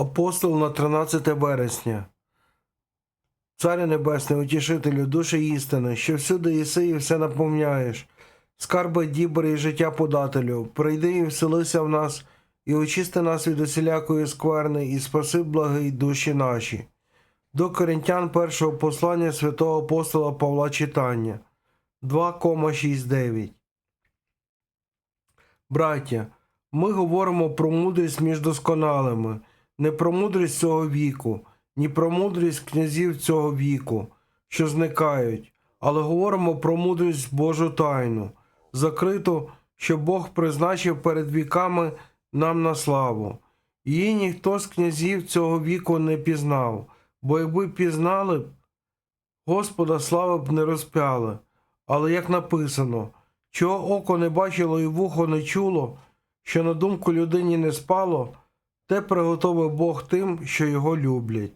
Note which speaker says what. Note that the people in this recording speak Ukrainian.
Speaker 1: Апостол на 13 вересня. Царю Небесний, утішителю, душі істини, що всюди єси і все наповняєш, скарби дібри і життя подателю, прийди і вселися в нас, і очисти нас від усілякої скверни, і спаси благий душі наші. До Коринтян першого послання святого апостола Павла читання. 2,69 Браття, ми говоримо про мудрість між досконалими, не про мудрість цього віку, ні про мудрість князів цього віку, що зникають, але говоримо про мудрість Божу тайну, закриту, що Бог призначив перед віками нам на славу. Її ніхто з князів цього віку не пізнав, бо якби пізнали б, Господа слави б не розпяли. Але як написано, чого око не бачило і вухо не чуло, що на думку людині не спало, те приготовив Бог тим, що його люблять.